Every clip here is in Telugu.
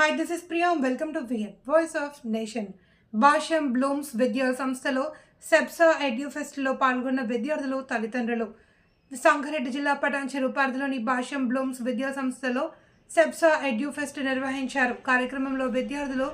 Hello welcome to VN voice of nation Bhashyam Blooms విద్యా సంస్థలో సెప్సా ఎడ్యూఫెస్ట్లో పాల్గొన్న విద్యార్థులు తల్లిదండ్రులు. సంగారెడ్డి జిల్లా పటాన్చెరు పరిధిలోని భాష్యం బ్లూమ్స్ విద్యా సంస్థలో సెప్సా ఎడ్యూఫెస్ట్ నిర్వహించారు. కార్యక్రమంలో విద్యార్థులు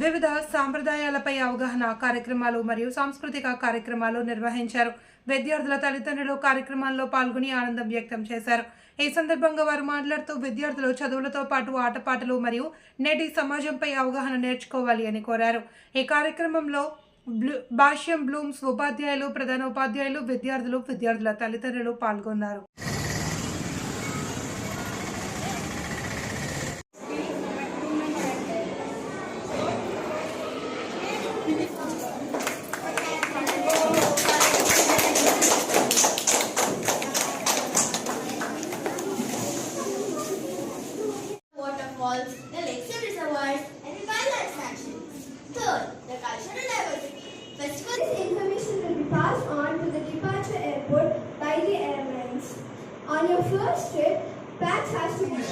వివిధ సాంప్రదాయాలపై అవగాహన కార్యక్రమాలు మరియు సాంస్కృతిక కార్యక్రమాలు నిర్వహించారు. విద్యార్థుల తల్లిదండ్రులు కార్యక్రమాల్లో పాల్గొని ఆనందం వ్యక్తం చేశారు. ఈ సందర్భంగా వారు మాట్లాడుతూ విద్యార్థులు చదువులతో పాటు ఆటపాటలు మరియు నేటి సమాజంపై అవగాహన నేర్చుకోవాలి అని కోరారు. ఈ కార్యక్రమంలో బ్లూ భాష్యం బ్లూమ్స్ ఉపాధ్యాయులు ప్రధాన ఉపాధ్యాయులు విద్యార్థులు విద్యార్థుల తల్లిదండ్రులు పాల్గొన్నారు. Waterfalls, the lakes and reservoirs, and wildlife sanctuaries. Third, the cultural diversity. Festival This information will be passed on to the departure airport by the airlines. On your first trip, bags has to be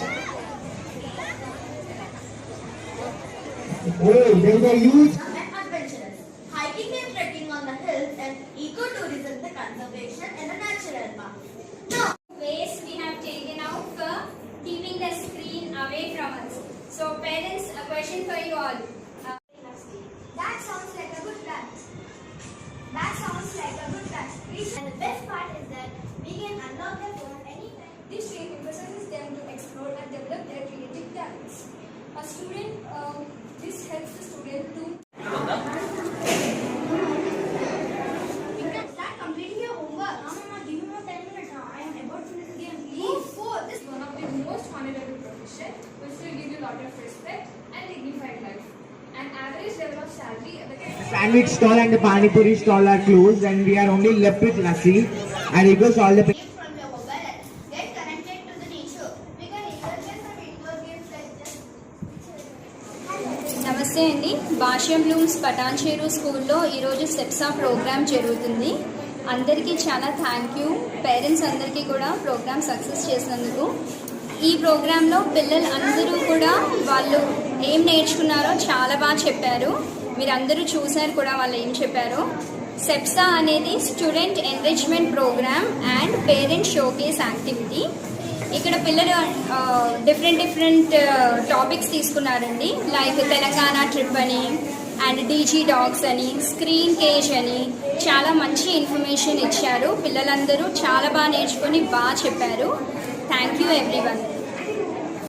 Hey, there's a huge and adventurous. Hiking and trekking on the hills and ecotourism, the conservation and the natural park. No, ways we have taken out for keeping the screen away from us. So parents, a question for you all. Uh, That sounds like a good plan. That sounds like a good plan. And the best part is that we can unlock their phone anytime. This trip emphasizes them to explore and develop their creative talents. A student, um, this helps the student sandwich stall and the pani puri stall are closed and we are only left with lassi and request all the. నమస్తే అండి భాష్యం బ్లూమ్స్ పటాన్చేరు స్కూల్లో ఈరోజు సెప్సా ప్రోగ్రామ్ జరుగుతుంది అందరికీ చాలా థ్యాంక్ యూ పేరెంట్స్ అందరికీ కూడా ప్రోగ్రామ్ సక్సెస్ చేసినందుకు ఈ ప్రోగ్రాంలో పిల్లలు అందరూ కూడా వాళ్ళు ఏం నేర్చుకున్నారో చాలా బాగా చెప్పారు. మీరందరూ చూసారు కూడా వాళ్ళు ఏం చెప్పారో. సెప్సా అనేది student enrichment program and parent showcase activity. ఇక్కడ పిల్లలు డిఫరెంట్ డిఫరెంట్ టాపిక్స్ తీసుకున్నారండి. లైక్ తెలంగాణ ట్రిప్ అని అండ్ డీజీ డాగ్స్ అని స్క్రీన్ కేజ్ అని చాలా మంచి ఇన్ఫర్మేషన్ ఇచ్చారు. పిల్లలందరూ చాలా బాగా నేర్చుకొని బాగా చెప్పారు. Thank you everyone.